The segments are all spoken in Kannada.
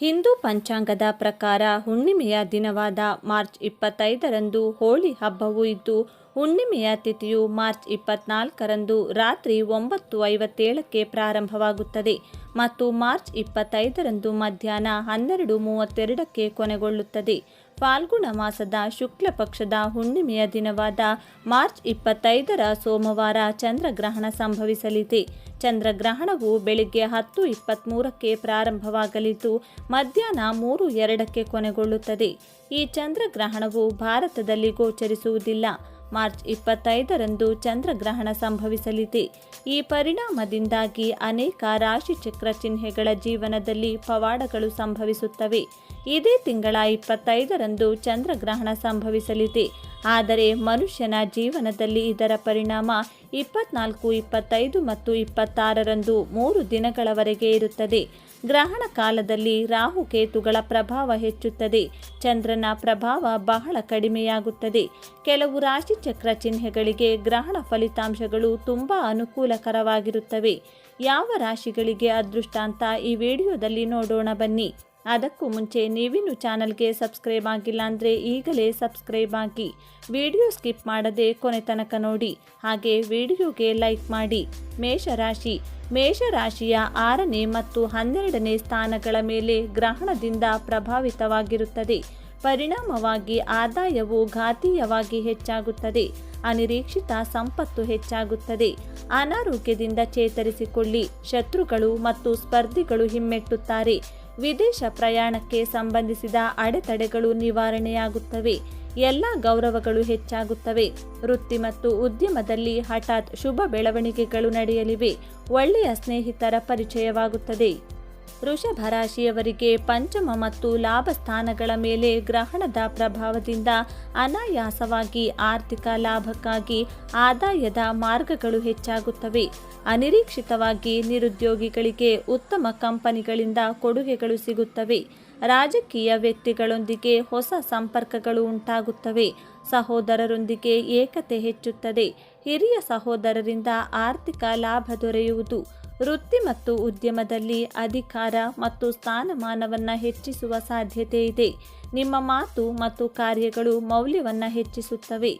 ಹಿಂದೂ ಪಂಚಾಂಗದ ಪ್ರಕಾರ ಹುಣ್ಣಿಮೆಯ ದಿನವಾದ ಮಾರ್ಚ್ ಇಪ್ಪತ್ತೈದರಂದು ಹೋಳಿ ಹಬ್ಬವು ಇದ್ದು, ಹುಣ್ಣಿಮೆಯ ತಿಥಿಯು ಮಾರ್ಚ್ ಇಪ್ಪತ್ನಾಲ್ಕರಂದು ರಾತ್ರಿ ಒಂಬತ್ತು ಐವತ್ತೇಳಕ್ಕೆ ಪ್ರಾರಂಭವಾಗುತ್ತದೆ. ಮತ್ತು ಮಾರ್ಚ್ ಇಪ್ಪತ್ತೈದರಂದು ಮಧ್ಯಾಹ್ನ ಹನ್ನೆರಡು ಮೂವತ್ತೆರಡಕ್ಕೆ ಕೊನೆಗೊಳ್ಳುತ್ತದೆ. ಫಾಲ್ಗುಣ ಮಾಸದ ಶುಕ್ಲ ಪಕ್ಷದ ಹುಣ್ಣಿಮೆಯ ದಿನವಾದ ಮಾರ್ಚ್ ಇಪ್ಪತ್ತೈದರ ಸೋಮವಾರ ಚಂದ್ರಗ್ರಹಣ ಸಂಭವಿಸಲಿದೆ. ಚಂದ್ರಗ್ರಹಣವು ಬೆಳಿಗ್ಗೆ ಹತ್ತು ಇಪ್ಪತ್ತ್ಮೂರಕ್ಕೆ ಪ್ರಾರಂಭವಾಗಲಿದ್ದು, ಮಧ್ಯಾಹ್ನ ಮೂರು ಎರಡಕ್ಕೆ ಕೊನೆಗೊಳ್ಳುತ್ತದೆ. ಈ ಚಂದ್ರಗ್ರಹಣವು ಭಾರತದಲ್ಲಿ ಗೋಚರಿಸುವುದಿಲ್ಲ. ಮಾರ್ಚ್ ಇಪ್ಪತ್ತೈದರಂದು ಚಂದ್ರಗ್ರಹಣ ಸಂಭವಿಸಲಿದೆ. ಈ ಪರಿಣಾಮದಿಂದಾಗಿ ಅನೇಕ ರಾಶಿಚಕ್ರ ಚಿಹ್ನೆಗಳ ಜೀವನದಲ್ಲಿ ಪವಾಡಗಳು ಸಂಭವಿಸುತ್ತವೆ. ಇದೇ ತಿಂಗಳ ಇಪ್ಪತ್ತೈದರಂದು ಚಂದ್ರಗ್ರಹಣ ಸಂಭವಿಸಲಿದೆ. ಆದರೆ ಮನುಷ್ಯನ ಜೀವನದಲ್ಲಿ ಇದರ ಪರಿಣಾಮ ಇಪ್ಪತ್ನಾಲ್ಕು, ಇಪ್ಪತ್ತೈದು ಮತ್ತು ಇಪ್ಪತ್ತಾರರಂದು ಮೂರು ದಿನಗಳವರೆಗೆ ಇರುತ್ತದೆ. ಗ್ರಹಣ ಕಾಲದಲ್ಲಿ ರಾಹುಕೇತುಗಳ ಪ್ರಭಾವ ಹೆಚ್ಚುತ್ತದೆ. ಚಂದ್ರನ ಪ್ರಭಾವ ಬಹಳ ಕಡಿಮೆಯಾಗುತ್ತದೆ. ಕೆಲವು ರಾಶಿಚಕ್ರ ಚಿಹ್ನೆಗಳಿಗೆ ಗ್ರಹಣ ಫಲಿತಾಂಶಗಳು ತುಂಬ ಅನುಕೂಲಕರವಾಗಿರುತ್ತವೆ. ಯಾವ ರಾಶಿಗಳಿಗೆ ಅದೃಷ್ಟ ಅಂತ ಈ ವಿಡಿಯೋದಲ್ಲಿ ನೋಡೋಣ ಬನ್ನಿ. ಅದಕ್ಕೂ ಮುಂಚೆ ನೀವಿನ್ನು ಚಾನಲ್ಗೆ ಸಬ್ಸ್ಕ್ರೈಬ್ ಆಗಿಲ್ಲ ಅಂದರೆ ಈಗಲೇ ಸಬ್ಸ್ಕ್ರೈಬ್ ಆಗಿ ವಿಡಿಯೋ ಸ್ಕಿಪ್ ಮಾಡದೆ ಕೊನೆ ತನಕ ನೋಡಿ. ಹಾಗೆ ವಿಡಿಯೋಗೆ ಲೈಕ್ ಮಾಡಿ. ಮೇಷರಾಶಿ. ಮೇಷರಾಶಿಯ ಆರನೇ ಮತ್ತು ಹನ್ನೆರಡನೇ ಸ್ಥಾನಗಳ ಮೇಲೆ ಗ್ರಹಣದಿಂದ ಪ್ರಭಾವಿತವಾಗಿರುತ್ತದೆ. ಪರಿಣಾಮವಾಗಿ ಆದಾಯವು ಘಾತೀಯವಾಗಿ ಹೆಚ್ಚಾಗುತ್ತದೆ. ಅನಿರೀಕ್ಷಿತ ಸಂಪತ್ತು ಹೆಚ್ಚಾಗುತ್ತದೆ. ಅನಾರೋಗ್ಯದಿಂದ ಚೇತರಿಸಿಕೊಳ್ಳಿ. ಶತ್ರುಗಳು ಮತ್ತು ಸ್ಪರ್ಧಿಗಳು ಹಿಮ್ಮೆಟ್ಟುತ್ತಾರೆ. ವಿದೇಶ ಪ್ರಯಾಣಕ್ಕೆ ಸಂಬಂಧಿಸಿದ ಅಡೆತಡೆಗಳು ನಿವಾರಣೆಯಾಗುತ್ತವೆ. ಎಲ್ಲ ಗೌರವಗಳು ಹೆಚ್ಚಾಗುತ್ತವೆ. ವೃತ್ತಿ ಮತ್ತು ಉದ್ಯಮದಲ್ಲಿ ಹಠಾತ್ ಶುಭ ಬೆಳವಣಿಗೆಗಳು ನಡೆಯಲಿವೆ. ಒಳ್ಳೆಯ ಸ್ನೇಹಿತರ ಪರಿಚಯವಾಗುತ್ತದೆ. ವೃಷಭ ರಾಶಿಯವರಿಗೆ ಪಂಚಮ ಮತ್ತು ಲಾಭ ಸ್ಥಾನಗಳ ಮೇಲೆ ಗ್ರಹಣದ ಪ್ರಭಾವದಿಂದ ಅನಾಯಾಸವಾಗಿ ಆರ್ಥಿಕ ಲಾಭಕ್ಕಾಗಿ ಆದಾಯದ ಮಾರ್ಗಗಳು ಹೆಚ್ಚಾಗುತ್ತವೆ. ಅನಿರೀಕ್ಷಿತವಾಗಿ ನಿರುದ್ಯೋಗಿಗಳಿಗೆ ಉತ್ತಮ ಕಂಪನಿಗಳಿಂದ ಕೊಡುಗೆಗಳು ಸಿಗುತ್ತವೆ. ರಾಜಕೀಯ ವ್ಯಕ್ತಿಗಳೊಂದಿಗೆ ಹೊಸ ಸಂಪರ್ಕಗಳು ಉಂಟಾಗುತ್ತವೆ. ಸಹೋದರರೊಂದಿಗೆ ಏಕತೆ ಹೆಚ್ಚುತ್ತದೆ. ಹಿರಿಯ ಸಹೋದರರಿಂದ ಆರ್ಥಿಕ ಲಾಭ ದೊರೆಯುವುದು. ವೃತ್ತಿ ಮತ್ತು ಉದ್ಯಮದಲ್ಲಿ ಅಧಿಕಾರ ಮತ್ತು ಸ್ಥಾನಮಾನವನ್ನು ಹೆಚ್ಚಿಸುವ ಸಾಧ್ಯತೆ ಇದೆ. ನಿಮ್ಮ ಮಾತು ಮತ್ತು ಕಾರ್ಯಗಳು ಮೌಲ್ಯವನ್ನು ಹೆಚ್ಚಿಸುತ್ತವೆ.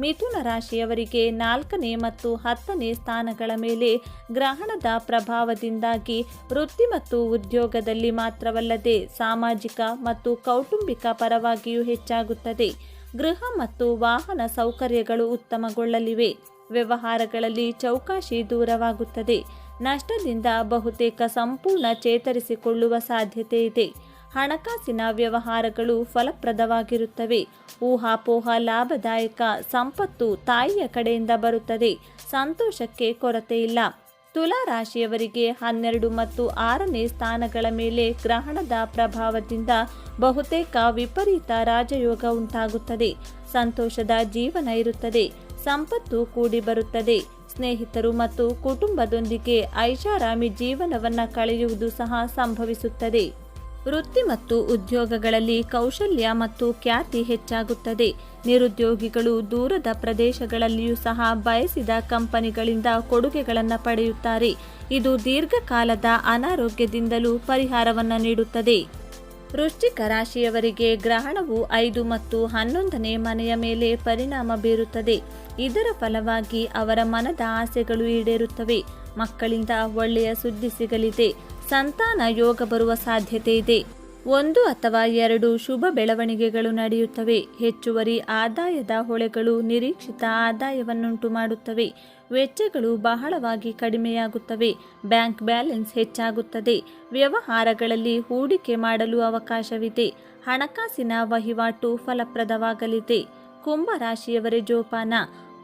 ಮಿಥುನ ರಾಶಿಯವರಿಗೆ ನಾಲ್ಕನೇ ಮತ್ತು ಹತ್ತನೇ ಸ್ಥಾನಗಳ ಮೇಲೆ ಗ್ರಹಣದ ಪ್ರಭಾವದಿಂದಾಗಿ ವೃತ್ತಿ ಮತ್ತು ಉದ್ಯೋಗದಲ್ಲಿ ಮಾತ್ರವಲ್ಲದೆ ಸಾಮಾಜಿಕ ಮತ್ತು ಕೌಟುಂಬಿಕ ಪರವಾಗಿಯೂ ಹೆಚ್ಚಾಗುತ್ತದೆ. ಗೃಹ ಮತ್ತು ವಾಹನ ಸೌಕರ್ಯಗಳು ಉತ್ತಮಗೊಳ್ಳಲಿವೆ. ವ್ಯವಹಾರಗಳಲ್ಲಿ ಚೌಕಾಶಿ ದೂರವಾಗುತ್ತದೆ. ನಷ್ಟದಿಂದ ಬಹುತೇಕ ಸಂಪೂರ್ಣ ಚೇತರಿಸಿಕೊಳ್ಳುವ ಸಾಧ್ಯತೆ ಇದೆ. ಹಣಕಾಸಿನ ವ್ಯವಹಾರಗಳು ಫಲಪ್ರದವಾಗಿರುತ್ತವೆ. ಊಹಾಪೋಹ ಲಾಭದಾಯಕ, ಸಂಪತ್ತು ತಾಯಿಯ ಕಡೆಯಿಂದ ಬರುತ್ತದೆ. ಸಂತೋಷಕ್ಕೆ ಕೊರತೆ ಇಲ್ಲ. ತುಲಾ ರಾಶಿಯವರಿಗೆ ಹನ್ನೆರಡು ಮತ್ತು ಆರನೇ ಸ್ಥಾನಗಳ ಮೇಲೆ ಗ್ರಹಣದ ಪ್ರಭಾವದಿಂದ ಬಹುತೇಕ ವಿಪರೀತ ರಾಜಯೋಗ ಉಂಟಾಗುತ್ತದೆ. ಸಂತೋಷದ ಜೀವನ ಇರುತ್ತದೆ. ಸಂಪತ್ತು ಕೂಡಿ ಬರುತ್ತದೆ. ಸ್ನೇಹಿತರು ಮತ್ತು ಕುಟುಂಬದೊಂದಿಗೆ ಐಷಾರಾಮಿ ಜೀವನವನ್ನು ಕಳೆಯುವುದು ಸಹ ಸಂಭವಿಸುತ್ತದೆ. ವೃತ್ತಿ ಮತ್ತು ಉದ್ಯೋಗಗಳಲ್ಲಿ ಕೌಶಲ್ಯ ಮತ್ತು ಖ್ಯಾತಿ ಹೆಚ್ಚಾಗುತ್ತದೆ. ನಿರುದ್ಯೋಗಿಗಳು ದೂರದ ಪ್ರದೇಶಗಳಲ್ಲಿಯೂ ಸಹ ಬಯಸಿದ ಕಂಪನಿಗಳಿಂದ ಕೊಡುಗೆಗಳನ್ನು ಪಡೆಯುತ್ತಾರೆ. ಇದು ದೀರ್ಘಕಾಲದ ಅನಾರೋಗ್ಯದಿಂದಲೂ ಪರಿಹಾರವನ್ನು ನೀಡುತ್ತದೆ. ವೃಶ್ಚಿಕ ರಾಶಿಯವರಿಗೆ ಗ್ರಹಣವು ಐದು ಮತ್ತು ಹನ್ನೊಂದನೇ ಮನೆಯ ಮೇಲೆ ಪರಿಣಾಮ ಬೀರುತ್ತದೆ. ಇದರ ಫಲವಾಗಿ ಅವರ ಮನದ ಆಸೆಗಳು ಈಡೇರುತ್ತವೆ. ಮಕ್ಕಳಿಂದ ಒಳ್ಳೆಯ ಸುದ್ದಿ ಸಿಗಲಿದೆ. ಸಂತಾನ ಯೋಗ ಬರುವ ಸಾಧ್ಯತೆ ಇದೆ. ಒಂದು ಅಥವಾ ಎರಡು ಶುಭ ಬೆಳವಣಿಗೆಗಳು ನಡೆಯುತ್ತವೆ. ಹೆಚ್ಚುವರಿ ಆದಾಯದ ಹೊಳೆಗಳು ನಿರೀಕ್ಷಿತ ಆದಾಯವನ್ನುಂಟು ಮಾಡುತ್ತವೆ. ವೆಚ್ಚಗಳು ಬಹಳವಾಗಿ ಕಡಿಮೆಯಾಗುತ್ತವೆ. ಬ್ಯಾಂಕ್ ಬ್ಯಾಲೆನ್ಸ್ ಹೆಚ್ಚಾಗುತ್ತದೆ. ವ್ಯವಹಾರಗಳಲ್ಲಿ ಹೂಡಿಕೆ ಮಾಡಲು ಅವಕಾಶವಿದೆ. ಹಣಕಾಸಿನ ವಹಿವಾಟು ಫಲಪ್ರದವಾಗಲಿದೆ. ಕುಂಭ ರಾಶಿಯವರೇ ಜೋಪಾನ.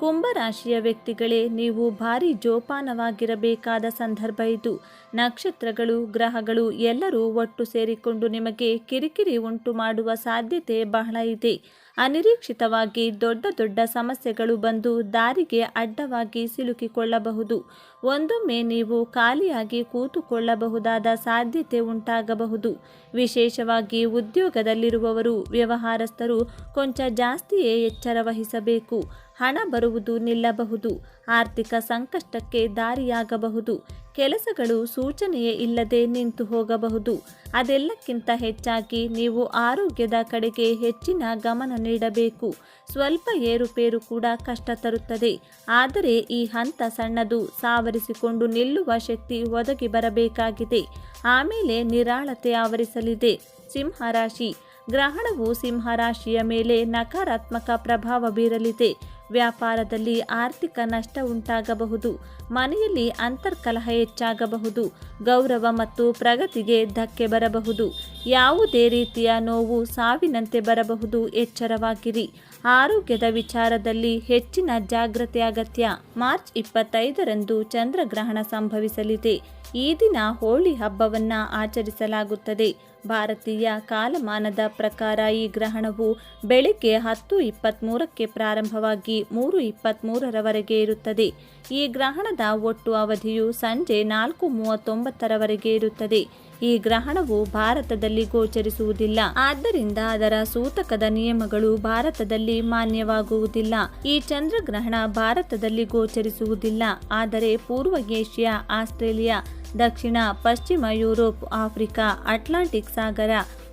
ಕುಂಭರಾಶಿಯ ವ್ಯಕ್ತಿಗಳೇ, ನೀವು ಭಾರಿ ಜೋಪಾನವಾಗಿರಬೇಕಾದ ಸಂದರ್ಭ ಇದು. ನಕ್ಷತ್ರಗಳು, ಗ್ರಹಗಳು ಎಲ್ಲರೂ ಒಟ್ಟು ಸೇರಿಕೊಂಡು ನಿಮಗೆ ಕಿರಿಕಿರಿ ಉಂಟು ಮಾಡುವ ಸಾಧ್ಯತೆ ಬಹಳ ಇದೆ. ಅನಿರೀಕ್ಷಿತವಾಗಿ ದೊಡ್ಡ ದೊಡ್ಡ ಸಮಸ್ಯೆಗಳು ಬಂದು ದಾರಿಗೆ ಅಡ್ಡವಾಗಿ ಸಿಲುಕಿಕೊಳ್ಳಬಹುದು. ಒಂದೊಮ್ಮೆ ನೀವು ಖಾಲಿಯಾಗಿ ಕೂತುಕೊಳ್ಳಬಹುದಾದ ಸಾಧ್ಯತೆ ಉಂಟಾಗಬಹುದು. ವಿಶೇಷವಾಗಿ ಉದ್ಯೋಗದಲ್ಲಿರುವವರು, ವ್ಯವಹಾರಸ್ಥರು ಕೊಂಚ ಜಾಸ್ತಿಯೇ ಎಚ್ಚರ ವಹಿಸಬೇಕು. ಹಣ ಬರುವುದು ನಿಲ್ಲಬಹುದು. ಆರ್ಥಿಕ ಸಂಕಷ್ಟಕ್ಕೆ ದಾರಿಯಾಗಬಹುದು. ಕೆಲಸಗಳು ಸೂಚನೆಯೇ ಇಲ್ಲದೆ ನಿಂತು ಹೋಗಬಹುದು. ಅದೆಲ್ಲಕ್ಕಿಂತ ಹೆಚ್ಚಾಗಿ ನೀವು ಆರೋಗ್ಯದ ಕಡೆಗೆ ಹೆಚ್ಚಿನ ಗಮನ ನೀಡಬೇಕು. ಸ್ವಲ್ಪ ಏರುಪೇರು ಕೂಡ ಕಷ್ಟ ತರುತ್ತದೆ. ಆದರೆ ಈ ಹಂತ ಸಣ್ಣದು ಸಾವರಿಸಿಕೊಂಡು ನಿಲ್ಲುವ ಶಕ್ತಿ ಒದಗಿ ಬರಬೇಕಾಗಿದೆ. ಆಮೇಲೆ ನಿರಾಳತೆ ಆವರಿಸಲಿದೆ. ಸಿಂಹರಾಶಿ. ಗ್ರಹಣವು ಸಿಂಹರಾಶಿಯ ಮೇಲೆ ನಕಾರಾತ್ಮಕ ಪ್ರಭಾವ ಬೀರಲಿದೆ. ವ್ಯಾಪಾರದಲ್ಲಿ ಆರ್ಥಿಕ ನಷ್ಟ ಉಂಟಾಗಬಹುದು. ಮನೆಯಲ್ಲಿ ಅಂತರ್ಕಲಹ ಹೆಚ್ಚಾಗಬಹುದು. ಗೌರವ ಮತ್ತು ಪ್ರಗತಿಗೆ ಧಕ್ಕೆ ಬರಬಹುದು. ಯಾವುದೇ ರೀತಿಯ ನೋವು ಸಾವಿನಂತೆ ಬರಬಹುದು. ಎಚ್ಚರವಾಗಿರಿ. ಆರೋಗ್ಯದ ವಿಚಾರದಲ್ಲಿ ಹೆಚ್ಚಿನ ಜಾಗ್ರತೆ ಅಗತ್ಯ. ಮಾರ್ಚ್ ಇಪ್ಪತ್ತೈದರಂದು ಚಂದ್ರಗ್ರಹಣ ಸಂಭವಿಸಲಿದೆ. ಈ ದಿನ ಹೋಳಿ ಹಬ್ಬವನ್ನು ಆಚರಿಸಲಾಗುತ್ತದೆ. ಭಾರತೀಯ ಕಾಲಮಾನದ ಪ್ರಕಾರ ಈ ಗ್ರಹಣವು ಬೆಳಗ್ಗೆ ಹತ್ತು ಇಪ್ಪತ್ತ್ಮೂರಕ್ಕೆ ಪ್ರಾರಂಭವಾಗಿ ಮೂರು ಇಪ್ಪತ್ತ್ಮೂರರವರೆಗೆ ಇರುತ್ತದೆ. ಈ ಗ್ರಹಣದ ಒಟ್ಟು ಅವಧಿಯು ಸಂಜೆ ನಾಲ್ಕು ಮೂವತ್ತೊಂಬತ್ತರವರೆಗೆ ಇರುತ್ತದೆ. ಈ ಗ್ರಹಣವು ಭಾರತದಲ್ಲಿ ಗೋಚರಿಸುವುದಿಲ್ಲ. ಆದ್ದರಿಂದ ಅದರ ಸೂತಕದ ನಿಯಮಗಳು ಭಾರತದಲ್ಲಿ ಮಾನ್ಯವಾಗುವುದಿಲ್ಲ. ಈ ಚಂದ್ರಗ್ರಹಣ ಭಾರತದಲ್ಲಿ ಗೋಚರಿಸುವುದಿಲ್ಲ. ಆದರೆ ಪೂರ್ವ ಏಷ್ಯಾ, ಆಸ್ಟ್ರೇಲಿಯಾ ದಕ್ಷಿಣ, ಪಶ್ಚಿಮ ಯುರೋಪ್, ಆಫ್ರಿಕಾ, ಅಟ್ಲಾಂಟಿಕ್ ಸಾಗರ,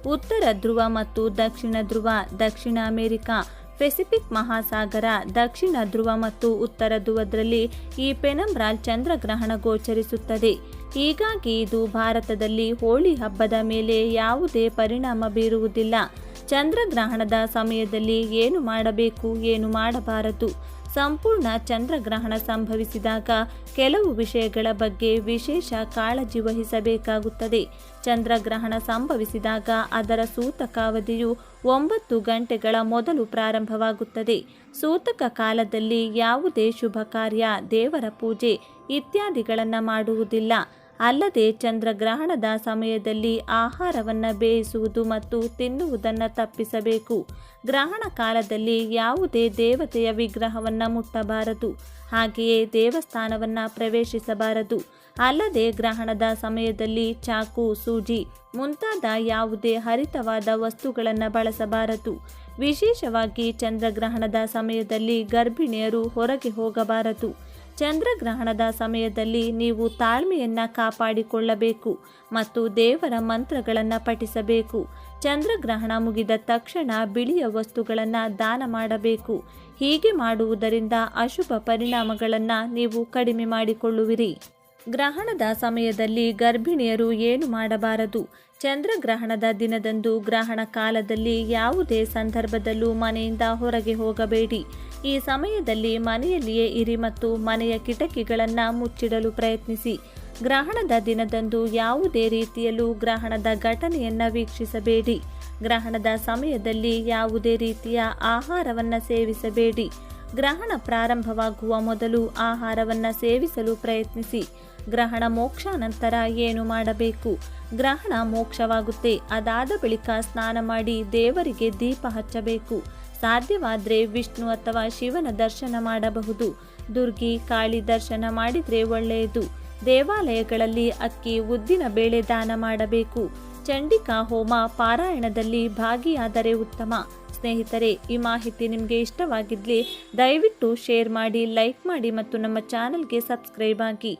ಉತ್ತರ ಧ್ರುವ ಮತ್ತು ದಕ್ಷಿಣ ಧ್ರುವ, ದಕ್ಷಿಣ ಅಮೆರಿಕ, ಪೆಸಿಫಿಕ್ ಮಹಾಸಾಗರ, ದಕ್ಷಿಣ ಧ್ರುವ ಮತ್ತು ಉತ್ತರ ಧ್ರುವದಲ್ಲಿ ಈ ಪೆನಂಬ್ರಾಲ್ ಚಂದ್ರಗ್ರಹಣ ಗೋಚರಿಸುತ್ತದೆ. ಹೀಗಾಗಿ ಇದು ಭಾರತದಲ್ಲಿ ಹೋಳಿ ಹಬ್ಬದ ಮೇಲೆ ಯಾವುದೇ ಪರಿಣಾಮ ಬೀರುವುದಿಲ್ಲ. ಚಂದ್ರಗ್ರಹಣದ ಸಮಯದಲ್ಲಿ ಏನು ಮಾಡಬೇಕು, ಏನು ಮಾಡಬಾರದು? ಸಂಪೂರ್ಣ ಚಂದ್ರಗ್ರಹಣ ಸಂಭವಿಸಿದಾಗ ಕೆಲವು ವಿಷಯಗಳ ಬಗ್ಗೆ ವಿಶೇಷ ಕಾಳಜಿ ವಹಿಸಬೇಕಾಗುತ್ತದೆ. ಚಂದ್ರಗ್ರಹಣ ಸಂಭವಿಸಿದಾಗ ಅದರ ಸೂತಕಾವಧಿಯು ಒಂಬತ್ತು ಗಂಟೆಗಳ ಮೊದಲು ಪ್ರಾರಂಭವಾಗುತ್ತದೆ. ಸೂತಕ ಕಾಲದಲ್ಲಿ ಯಾವುದೇ ಶುಭ ಕಾರ್ಯ, ದೇವರ ಪೂಜೆ ಇತ್ಯಾದಿಗಳನ್ನು ಮಾಡುವುದಿಲ್ಲ. ಅಲ್ಲದೆ ಚಂದ್ರಗ್ರಹಣದ ಸಮಯದಲ್ಲಿ ಆಹಾರವನ್ನು ಬೇಯಿಸುವುದು ಮತ್ತು ತಿನ್ನುವುದನ್ನು ತಪ್ಪಿಸಬೇಕು. ಗ್ರಹಣ ಕಾಲದಲ್ಲಿ ಯಾವುದೇ ದೇವತೆಯ ವಿಗ್ರಹವನ್ನು ಮುಟ್ಟಬಾರದು. ಹಾಗೆಯೇ ದೇವಸ್ಥಾನವನ್ನು ಪ್ರವೇಶಿಸಬಾರದು. ಅಲ್ಲದೆ ಗ್ರಹಣದ ಸಮಯದಲ್ಲಿ ಚಾಕು, ಸೂಜಿ ಮುಂತಾದ ಯಾವುದೇ ಹರಿತವಾದ ವಸ್ತುಗಳನ್ನು ಬಳಸಬಾರದು. ವಿಶೇಷವಾಗಿ ಚಂದ್ರಗ್ರಹಣದ ಸಮಯದಲ್ಲಿ ಗರ್ಭಿಣಿಯರು ಹೊರಗೆ ಹೋಗಬಾರದು. ಚಂದ್ರಗ್ರಹಣದ ಸಮಯದಲ್ಲಿ ನೀವು ತಾಳ್ಮೆಯನ್ನು ಕಾಪಾಡಿಕೊಳ್ಳಬೇಕು ಮತ್ತು ದೇವರ ಮಂತ್ರಗಳನ್ನು ಪಠಿಸಬೇಕು. ಚಂದ್ರಗ್ರಹಣ ಮುಗಿದ ತಕ್ಷಣ ಬಿಳಿಯ ವಸ್ತುಗಳನ್ನು ದಾನ ಮಾಡಬೇಕು. ಹೀಗೆ ಮಾಡುವುದರಿಂದ ಅಶುಭ ಪರಿಣಾಮಗಳನ್ನು ನೀವು ಕಡಿಮೆ ಮಾಡಿಕೊಳ್ಳುವಿರಿ. ಗ್ರಹಣದ ಸಮಯದಲ್ಲಿ ಗರ್ಭಿಣಿಯರು ಏನು ಮಾಡಬಾರದು? ಚಂದ್ರಗ್ರಹಣದ ದಿನದಂದು ಗ್ರಹಣ ಕಾಲದಲ್ಲಿ ಯಾವುದೇ ಸಂದರ್ಭದಲ್ಲೂ ಮನೆಯಿಂದ ಹೊರಗೆ ಹೋಗಬೇಡಿ. ಈ ಸಮಯದಲ್ಲಿ ಮನೆಯಲ್ಲಿಯೇ ಇರಿ ಮತ್ತು ಮನೆಯ ಕಿಟಕಿಗಳನ್ನು ಮುಚ್ಚಿಡಲು ಪ್ರಯತ್ನಿಸಿ. ಗ್ರಹಣದ ದಿನದಂದು ಯಾವುದೇ ರೀತಿಯಲ್ಲೂ ಗ್ರಹಣದ ಘಟನೆಯನ್ನು ವೀಕ್ಷಿಸಬೇಡಿ. ಗ್ರಹಣದ ಸಮಯದಲ್ಲಿ ಯಾವುದೇ ರೀತಿಯ ಆಹಾರವನ್ನು ಸೇವಿಸಬೇಡಿ. ಗ್ರಹಣ ಪ್ರಾರಂಭವಾಗುವ ಮೊದಲು ಆಹಾರವನ್ನು ಸೇವಿಸಲು ಪ್ರಯತ್ನಿಸಿ. ಗ್ರಹಣ ಮೋಕ್ಷ ನಂತರ ಏನು ಮಾಡಬೇಕು? ಗ್ರಹಣ ಮೋಕ್ಷವಾಗುತ್ತೆ. ಅದಾದ ಬಳಿಕ ಸ್ನಾನ ಮಾಡಿ ದೇವರಿಗೆ ದೀಪ ಹಚ್ಚಬೇಕು. ಸಾಧ್ಯವಾದರೆ ವಿಷ್ಣು ಅಥವಾ ಶಿವನ ದರ್ಶನ ಮಾಡಬಹುದು. ದುರ್ಗಿ, ಕಾಳಿ ದರ್ಶನ ಮಾಡಿದರೆ ಒಳ್ಳೆಯದು. ದೇವಾಲಯಗಳಲ್ಲಿ ಅಕ್ಕಿ, ಉದ್ದಿನ ಬೇಳೆ ದಾನ ಮಾಡಬೇಕು. ಚಂಡಿಕಾ ಹೋಮ ಪಾರಾಯಣದಲ್ಲಿ ಭಾಗಿಯಾದರೆ ಉತ್ತಮ. ಸ್ನೇಹಿತರೆ, ಈ ಮಾಹಿತಿ ನಿಮಗೆ ಇಷ್ಟವಾಗಿದ್ಲಿ ದಯವಿಟ್ಟು ಶೇರ್ ಮಾಡಿ, ಲೈಕ್ ಮಾಡಿ ಮತ್ತು ನಮ್ಮ ಚಾನಲ್ಗೆ ಸಬ್ಸ್ಕ್ರೈಬ್ ಆಗಿ.